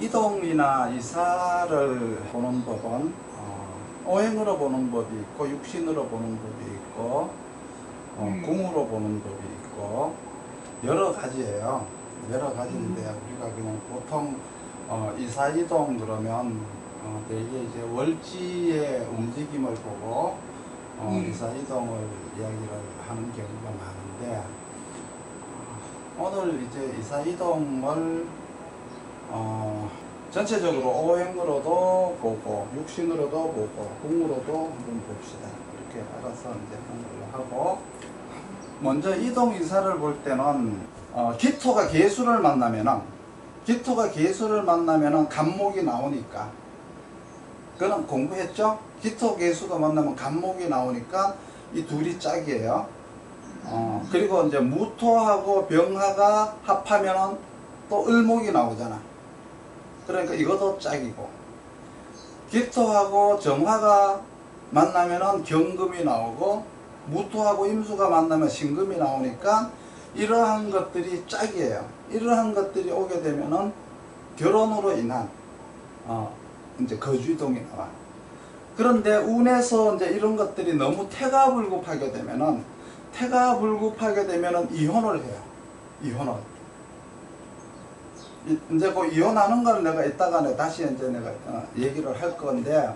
이동이나 이사를 보는 법은 어, 오행으로 보는 법이 있고 육신으로 보는 법이 있고 어, 음. 궁으로 보는 법이 있고 여러 가지예요. 여러 가지인데 우리가 그냥 보통 어, 이사 이동 그러면 어, 대개 이제 월지의 움직임을 보고 어, 음. 이사 이동을 이야기를 하는 경우가 많은데 어, 오늘 이제 이사 이동을 어, 전체적으로 오행으로도 보고 육신으로도 보고 궁으로도 한번 봅시다. 이렇게 알아서 이제 걸로 하고 먼저 이동 이사를 볼 때는 어, 기토가 개수를 만나면은 기토가 개수를 만나면은 간목이 나오니까 그는 공부했죠? 기토 개수가 만나면 간목이 나오니까 이 둘이 짝이에요. 어, 그리고 이제 무토하고 병화가 합하면은 또 을목이 나오잖아. 그러니까 이것도 짝이고 기토하고 정화가 만나면은 경금이 나오고 무토하고 임수가 만나면 신금이 나오니까 이러한 것들이 짝이에요. 이러한 것들이 오게 되면은 결혼으로 인한 어 이제 거주이동이 나와. 그런데 운에서 이제 이런 것들이 너무 태가 불급하게 되면은 태가 불급하게 되면은 이혼을 해요. 이혼을. 이- 이제 그 이혼하는 걸 내가 이따가 내 다시 이제 내가 어, 얘기를 할 건데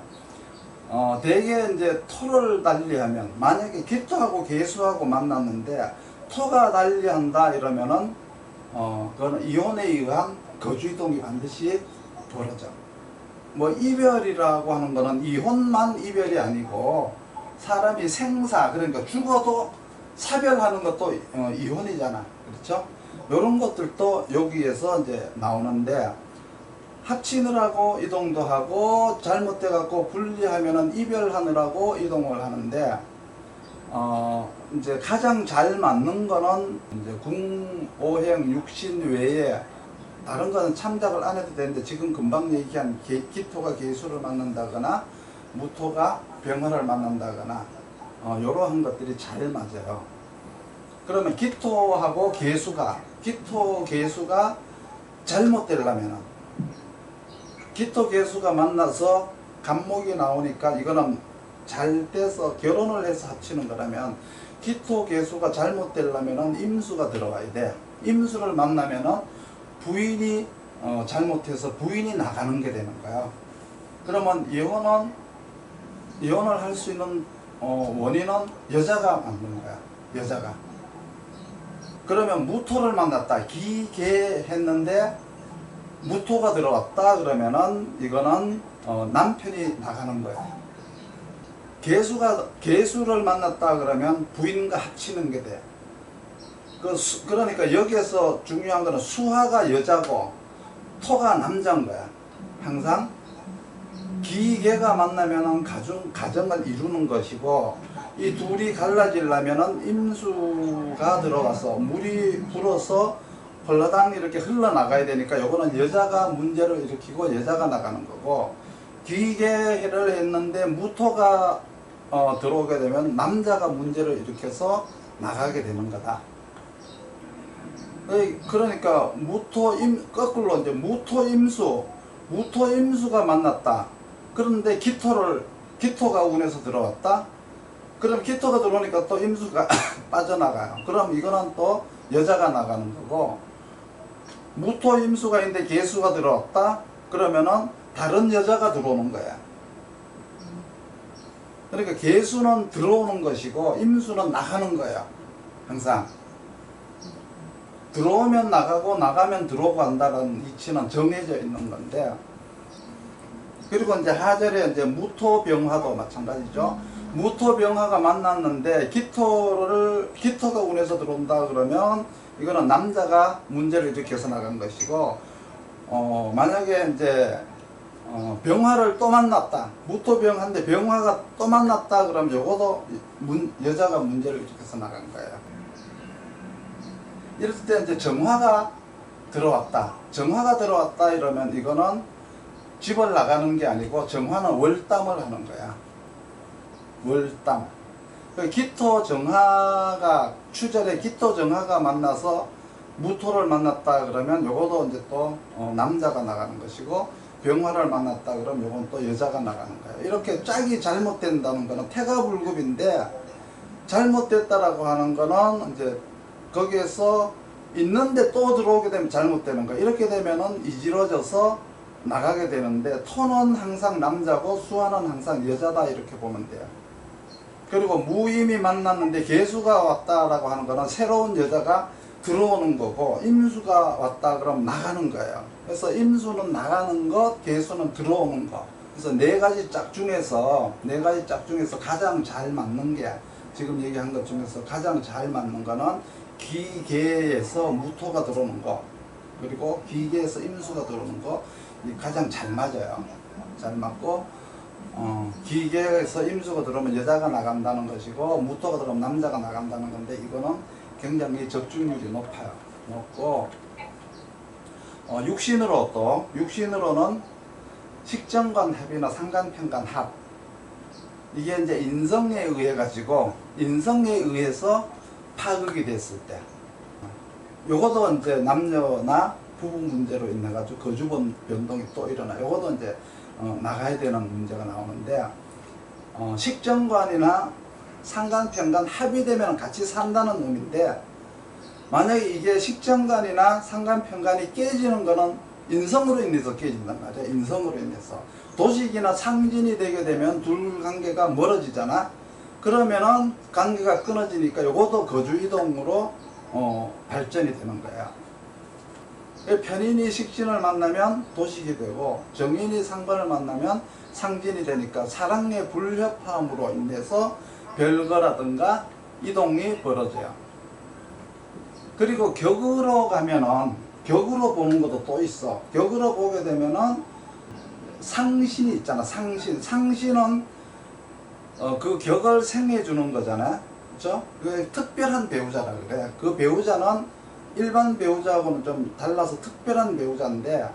어 대개 이제 토를 달리하면 만약에 기토하고 개수하고 만났는데 토가 달리한다 이러면은 어 그거는 이혼에 의한 거주 이동이 반드시 벌어져. 뭐 이별이라고 하는 거는 이혼만 이별이 아니고 사람이 생사 그러니까 죽어도 사별하는 것도 어, 이혼이잖아. 그렇죠? 이런 것들도 여기에서 이제 나오는데 합치느라고 이동도 하고 잘못돼 갖고 분리하면은 이별하느라고 이동을 하는데 어 이제 가장 잘 맞는 거는 이제 궁오행 육신 외에 다른 거는 참작을 안 해도 되는데 지금 금방 얘기한 개- 기토가 개수를 만난다거나 무토가 병화를 만난다거나 어, 이러한 것들이 잘 맞아요. 그러면 기토하고 개수가 기토 개수가 잘못되려면은 기토 개수가 만나서 간목이 나오니까 이거는 잘 돼서 결혼을 해서 합치는 거라면 기토 개수가 잘못되려면은 임수가 들어와야 돼. 임수를 만나면은 부인이 어, 잘못해서 부인이 나가는 게 되는 거야. 그러면 이혼은 이혼을 할 수 있는 어, 원인은 여자가 만든 거야. 여자가. 그러면 무토를 만났다. 기계 했는데 무토가 들어왔다 그러면은 이거는 어, 남편이 나가는 거야. 개수가 개수를 만났다 그러면 부인과 합치는 게 돼. 그 수, 그러니까 여기에서 중요한 거는 수화가 여자고 토가 남자인 거야. 항상 기계가 만나면은 가정 가정을 이루는 것이고 이 둘이 갈라지려면은 임수가 들어가서 물이 불어서 헐러당 이렇게 흘러나가야 되니까 요거는 여자가 문제를 일으키고 여자가 나가는 거고 기계를 했는데 무토가 어, 들어오게 되면 남자가 문제를 일으켜서 나가게 되는 거다. 그러니까 무토임 거꾸로 이제 무토임수 무토임수가 만났다. 그런데 기토를 기토가 운에서 들어왔다. 그럼 기토가 들어오니까 또 임수가 빠져나가요. 그럼 이거는 또 여자가 나가는 거고 무토 임수가 있는데 개수가 들어왔다. 그러면은 다른 여자가 들어오는 거야. 그러니까 개수는 들어오는 것이고 임수는 나가는 거야. 항상. 들어오면 나가고 나가면 들어오고 한다는 이치는 정해져 있는 건데 그리고 이제 하절에 이제 무토병화도 마찬가지죠. 무토병화가 만났는데 기토를 기토가 운에서 들어온다 그러면 이거는 남자가 문제를 일으켜서 나간 것이고 어 만약에 이제 어 병화를 또 만났다 무토병화인데 병화가 또 만났다 그러면 요것도 문, 여자가 문제를 일으켜서 나간 거예요. 이럴 때 이제 정화가 들어왔다. 정화가 들어왔다 이러면 이거는 집을 나가는 게 아니고 정화는 월담을 하는 거야. 월담. 그 기토 정화가 추절에 기토 정화가 만나서 무토를 만났다 그러면 요것도 이제 또 어, 남자가 나가는 것이고 병화를 만났다 그러면 요건 또 여자가 나가는 거예요. 이렇게 짝이 잘못된다는 거는 태가불급인데 잘못됐다라고 하는 거는 이제 거기에서 있는데 또 들어오게 되면 잘못되는 거예요. 이렇게 되면은 이지러져서 나가게 되는데 토는 항상 남자고 수화는 항상 여자다 이렇게 보면 돼요. 그리고 무임이 만났는데 개수가 왔다라고 하는 거는 새로운 여자가 들어오는 거고 임수가 왔다 그러면 나가는 거예요. 그래서 임수는 나가는 것, 개수는 들어오는 것. 그래서 네 가지 짝 중에서 네 가지 짝 중에서 가장 잘 맞는 게 지금 얘기한 것 중에서 가장 잘 맞는 거는 기계에서 무토가 들어오는 거 그리고 기계에서 임수가 들어오는 거이 가장 잘 맞아요. 잘 맞고 어, 기계에서 임수가 들어오면 여자가 나간다는 것이고 무토가 들어오면 남자가 나간다는 건데 이거는 굉장히 적중률이 높아요. 높고 어, 육신으로 또 육신으로는 식정관 합이나 상관편관 합 이게 이제 인성에 의해 가지고 인성에 의해서 파극이 됐을 때 요것도 이제 남녀나 부부 문제로 인해 가지고 거주번 변동이 또 일어나 요것도 이제 어, 나가야 되는 문제가 나오는데 어, 식정관이나 상관편관 합의되면 같이 산다는 의미인데 만약에 이게 식정관이나 상관편관이 깨지는 거는 인성으로 인해서 깨진단 말이야 인성으로 인해서. 도식이나 상진이 되게 되면 둘 관계가 멀어지잖아. 그러면은 관계가 끊어지니까 요것도 거주 이동으로 어, 발전이 되는 거야 편인이 식신을 만나면 도식이 되고 정인이 상관을 만나면 상진이 되니까 사랑의 불협화음으로 인해서 별거라든가 이동이 벌어져요. 그리고 격으로 가면은 격으로 보는 것도 또 있어. 격으로 보게 되면은 상신이 있잖아. 상신. 상신은 어, 그 격을 생해 주는 거잖아. 그렇죠? 그 특별한 배우자라 그래. 그 배우자는 일반 배우자하고는 좀 달라서 특별한 배우자인데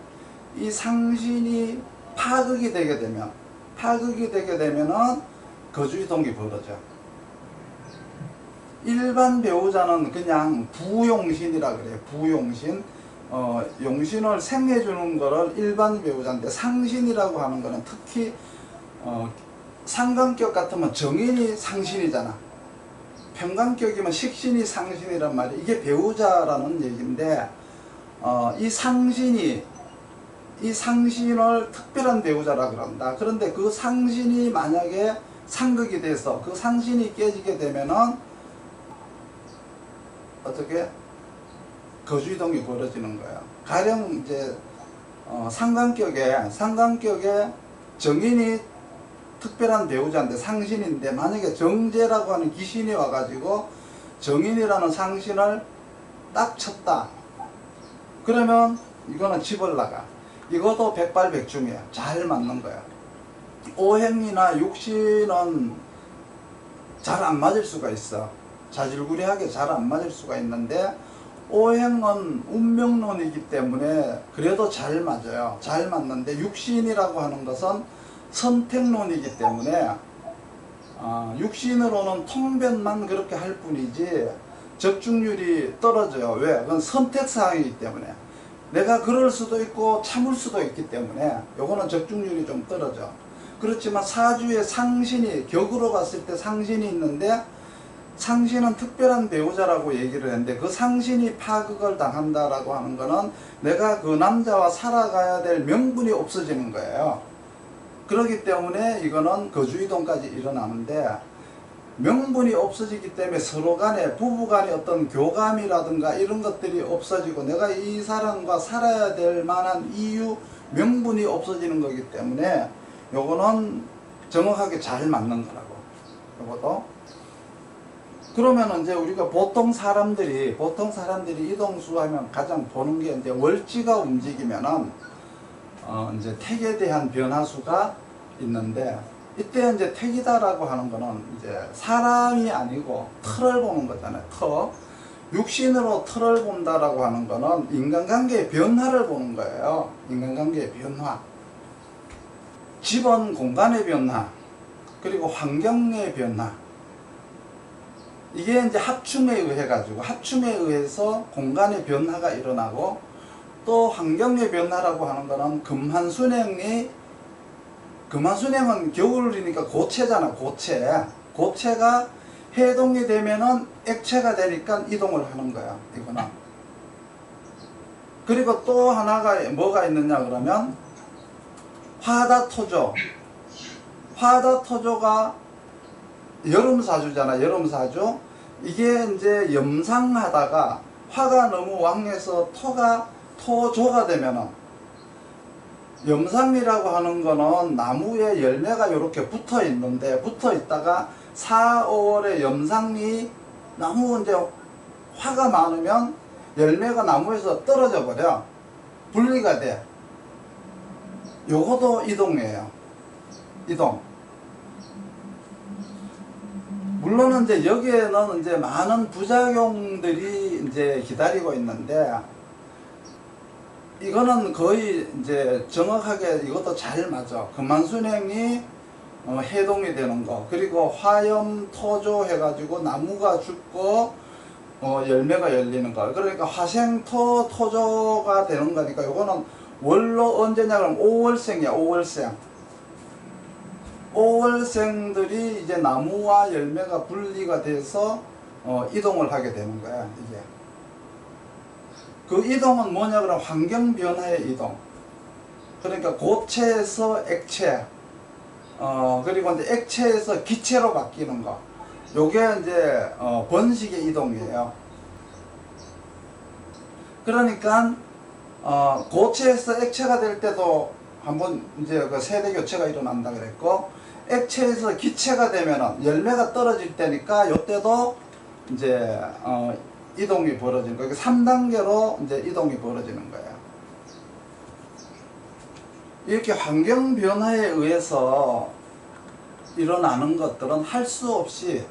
이 상신이 파극이 되게 되면 파극이 되게 되면은 거주이동이 벌어져. 일반 배우자는 그냥 부용신이라 그래요. 부용신. 어, 용신을 생해주는 거를 일반 배우자인데 상신이라고 하는 거는 특히 어, 상관격 같으면 정인이 상신이잖아. 평관격이면 식신이 상신이란 말이에요. 이게 배우자라는 얘기인데 어, 이 상신이 이 상신을 특별한 배우자라 그런다. 그런데 그 상신이 만약에 상극이 돼서 그 상신이 깨지게 되면은 어떻게 거주이동이 벌어지는 거야. 가령 이제 어, 상관격에 상관격에 정인이 특별한 배우자인데 상신인데 만약에 정제라고 하는 귀신이 와가지고 정인이라는 상신을 딱 쳤다. 그러면 이거는 집을 나가. 이것도 백발백중이야. 잘 맞는 거야. 오행이나 육신은 잘 안 맞을 수가 있어. 자질구레하게 잘 안 맞을 수가 있는데 오행은 운명론이기 때문에 그래도 잘 맞아요. 잘 맞는데 육신이라고 하는 것은 선택론이기 때문에 아, 육신으로는 통변만 그렇게 할 뿐이지 적중률이 떨어져요. 왜? 그건 선택사항이기 때문에 내가 그럴 수도 있고 참을 수도 있기 때문에 요거는 적중률이 좀 떨어져. 그렇지만 사주의 상신이 격으로 봤을 때 상신이 있는데 상신은 특별한 배우자라고 얘기를 했는데 그 상신이 파극을 당한다라고 하는 거는 내가 그 남자와 살아가야 될 명분이 없어지는 거예요. 그렇기 때문에 이거는 거주이동까지 일어나는데 명분이 없어지기 때문에 서로 간에 부부 간의 어떤 교감이라든가 이런 것들이 없어지고 내가 이 사람과 살아야 될 만한 이유 명분이 없어지는 거기 때문에 요거는 정확하게 잘 맞는 거라고. 요것도? 그러면 이제 우리가 보통 사람들이 보통 사람들이 이동수 하면 가장 보는 게 이제 월지가 움직이면은 어 이제 택에 대한 변화수가 있는데 이때 이제 택이다라고 하는 거는 이제 사람이 아니고 틀을 보는 거잖아요. 터. 육신으로 틀을 본다라고 하는 거는 인간관계의 변화를 보는 거예요. 인간관계의 변화. 집안 공간의 변화. 그리고 환경의 변화. 이게 이제 합충에 의해 가지고 합충에 의해서 공간의 변화가 일어나고 또 환경의 변화라고 하는 거는 금한순행이 금한순행은 겨울이니까 고체잖아 고체. 고체가 해동이 되면은 액체가 되니까 이동을 하는 거야 이거는. 그리고 또 하나가 뭐가 있느냐 그러면 화다토조. 화다토조가 여름사주잖아 여름사주. 이게 이제 염상하다가 화가 너무 왕해서 토가 토조가 되면은 염상이라고 하는 거는 나무에 열매가 이렇게 붙어 있는데 붙어 있다가 4, 5월에 염상이 너무 이제 화가 많으면 열매가 나무에서 떨어져 버려. 분리가 돼. 요것도 이동이에요. 이동. 물론 이제 여기에는 이제 많은 부작용들이 이제 기다리고 있는데 이거는 거의 이제 정확하게 이것도 잘 맞아. 금만순행이 어, 해동이 되는 거. 그리고 화염 토조 해가지고 나무가 죽고 어, 열매가 열리는 거. 그러니까 화생토 토조가 되는 거니까 이거는 원로 언제냐 그러면 5월생이야 5월생. 5월생들이 이제 나무와 열매가 분리가 돼서 어, 이동을 하게 되는 거야 이게 그 이동은 뭐냐 그러면 환경 변화의 이동. 그러니까 고체에서 액체 어 그리고 이제 액체에서 기체로 바뀌는 거. 요게 이제 어, 번식의 이동이에요. 그러니까 어, 고체에서 액체가 될 때도 한번 이제 그 세대 교체가 일어난다 그랬고 액체에서 기체가 되면은 열매가 떨어질 때니까 요때도 이제 어, 이동이 벌어지는 거예요. 3단계로 이제 이동이 벌어지는 거예요. 이렇게 환경 변화에 의해서 일어나는 것들은 할 수 없이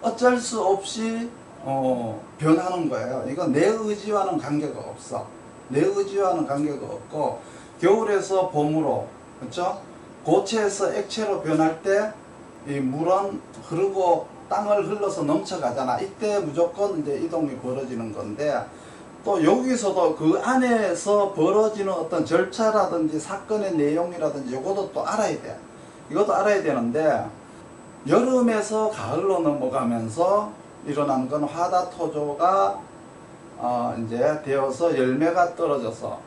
어쩔 수 없이 어, 변하는 거예요. 이건 내 의지와는 관계가 없어. 내 의지와는 관계가 없고 겨울에서 봄으로 그렇죠? 고체에서 액체로 변할 때 이 물은 흐르고 땅을 흘러서 넘쳐가잖아. 이때 무조건 이제 이동이 벌어지는 건데 또 여기서도 그 안에서 벌어지는 어떤 절차라든지 사건의 내용이라든지 이것도 또 알아야 돼. 이것도 알아야 되는데 여름에서 가을로 넘어가면서 일어나는 건 화다토조가 어 이제 되어서 열매가 떨어져서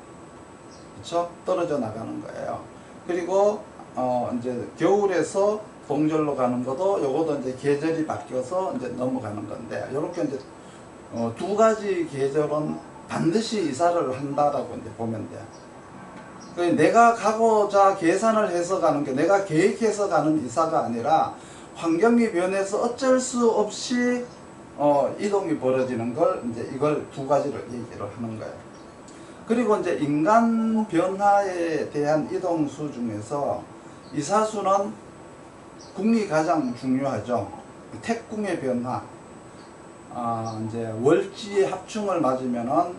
그쵸 떨어져 나가는 거예요. 그리고 어 이제 겨울에서 동절로 가는 것도 요것도 이제 계절이 바뀌어서 이제 넘어가는 건데 요렇게 이제 어, 두 가지 계절은 반드시 이사를 한다라고 이제 보면 돼. 그 내가 가고자 계산을 해서 가는 게 내가 계획해서 가는 이사가 아니라 환경이 변해서 어쩔 수 없이 어, 이동이 벌어지는 걸 이제 이걸 두 가지를 얘기를 하는 거예요. 그리고 이제 인간 변화에 대한 이동수 중에서 이사수는 궁이 가장 중요하죠. 태궁의 변화. 아, 이제 월지 합충을 맞으면은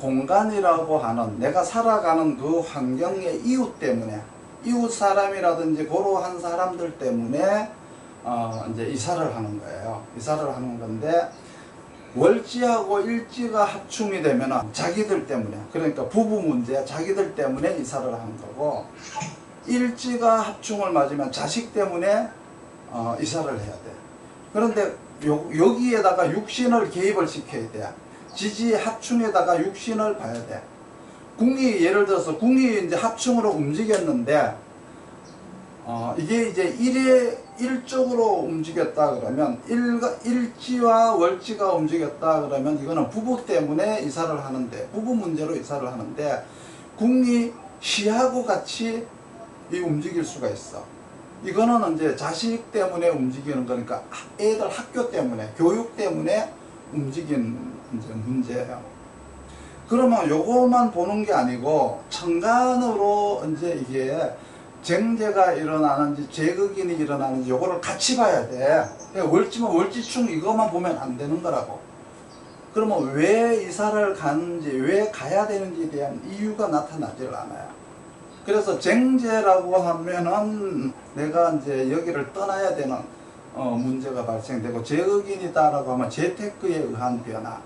공간이라고 하는 내가 살아가는 그 환경의 이웃 때문에 이웃 사람이라든지 고로한 사람들 때문에 어, 이제 이사를 하는 거예요. 이사를 하는 건데 월지하고 일지가 합충이 되면은 자기들 때문에 그러니까 부부 문제 자기들 때문에 이사를 하는 거고 일지가 합충을 맞으면 자식 때문에 어, 이사를 해야 돼. 그런데 요, 여기에다가 육신을 개입을 시켜야 돼. 지지 합충에다가 육신을 봐야 돼. 궁이 예를 들어서 궁이 이제 합충으로 움직였는데 어, 이게 이제 일에 일적으로 움직였다 그러면 일가, 일지와 월지가 움직였다 그러면 이거는 부부 때문에 이사를 하는데 부부 문제로 이사를 하는데 궁이 시하고 같이 이 움직일 수가 있어. 이거는 이제 자식 때문에 움직이는 거니까 애들 학교 때문에 교육 때문에 움직이는 문제예요. 그러면 요거만 보는 게 아니고 천간으로 이제 이게 쟁제가 일어나는지 제극인이 일어나는지 요거를 같이 봐야 돼. 월지면 월지충 이것만 보면 안 되는 거라고. 그러면 왜 이사를 가는지 왜 가야 되는지에 대한 이유가 나타나질 않아요. 그래서 쟁제라고 하면은 내가 이제 여기를 떠나야 되는 어, 문제가 발생되고 재흑인이다라고 하면 재테크에 의한 변화.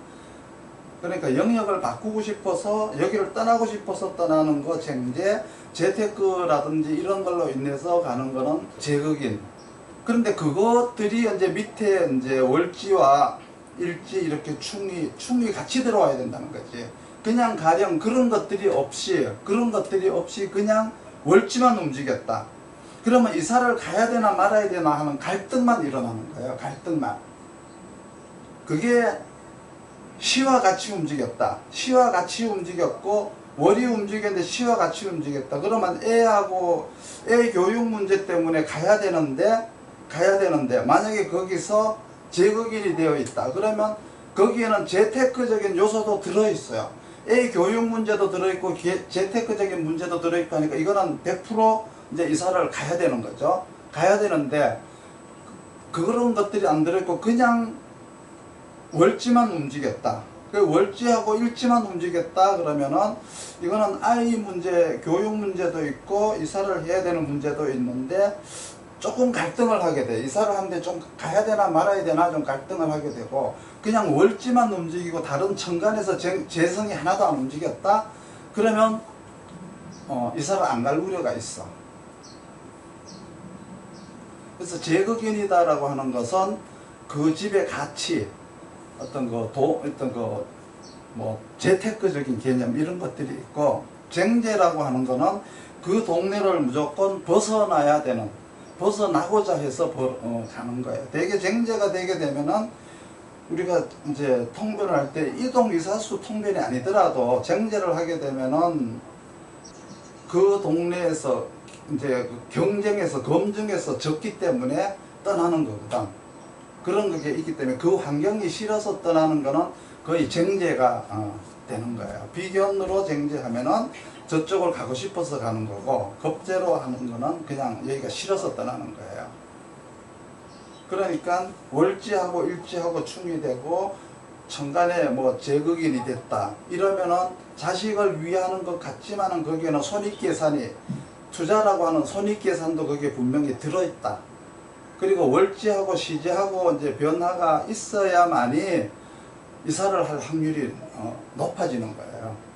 그러니까 영역을 바꾸고 싶어서 여기를 떠나고 싶어서 떠나는 거 쟁제, 재테크라든지 이런 걸로 인해서 가는 거는 재흑인. 그런데 그것들이 이제 밑에 이제 월지와 일지 이렇게 충이 충이 같이 들어와야 된다는 거지. 그냥 가령 그런 것들이 없이 그런 것들이 없이 그냥 월지만 움직였다. 그러면 이사를 가야 되나 말아야 되나 하는 갈등만 일어나는 거예요. 갈등만. 그게 시와 같이 움직였다. 시와 같이 움직였고 월이 움직였는데 시와 같이 움직였다. 그러면 애하고 애 교육 문제 때문에 가야 되는데 가야 되는데 만약에 거기서 제국인이 되어 있다. 그러면 거기에는 재테크적인 요소도 들어 있어요. 애 교육 문제도 들어 있고 재테크적인 문제도 들어 있고 하니까 이거는 100% 이제 이사를 가야 되는 거죠. 가야 되는데 그- 그런 것들이 안 들어 있고 그냥 월지만 움직였다. 그 월지하고 일지만 움직였다 그러면은 이거는 아이 문제, 교육 문제도 있고 이사를 해야 되는 문제도 있는데 조금 갈등을 하게 돼. 이사를 하는데 좀 가야 되나 말아야 되나 좀 갈등을 하게 되고 그냥 월지만 움직이고 다른 천간에서 재, 재성이 하나도 안 움직였다. 그러면 어, 이사를 안 갈 우려가 있어. 그래서 제극인이다라고 하는 것은 그 집의 가치, 어떤 그 도, 어떤 그 뭐 재테크적인 개념 이런 것들이 있고 쟁제라고 하는 거는 그 동네를 무조건 벗어나야 되는 벗어나고자 해서 벌, 어, 가는 거예요. 대개 쟁제가 되게 되면은 우리가 이제 통변을 할 때 이동 이사수 통변이 아니더라도 쟁제를 하게 되면은 그 동네에서 이제 그 경쟁에서 검증에서 졌기 때문에 떠나는 거거든. 그런 게 있기 때문에 그 환경이 싫어서 떠나는 거는 거의 쟁제가 어, 되는 거예요. 비견으로 쟁제하면은 저쪽을 가고 싶어서 가는 거고 겁제로 하는 거는 그냥 여기가 싫어서 떠나는 거예요. 그러니까 월지하고 일지하고 충이 되고 천간에 뭐 제극인이 됐다 이러면은 자식을 위하는 것 같지만은 거기에는 손익계산이 투자라고 하는 손익계산도 거기에 분명히 들어있다. 그리고 월지하고 시지하고 이제 변화가 있어야만이 이사를 할 확률이 어, 높아지는 거예요.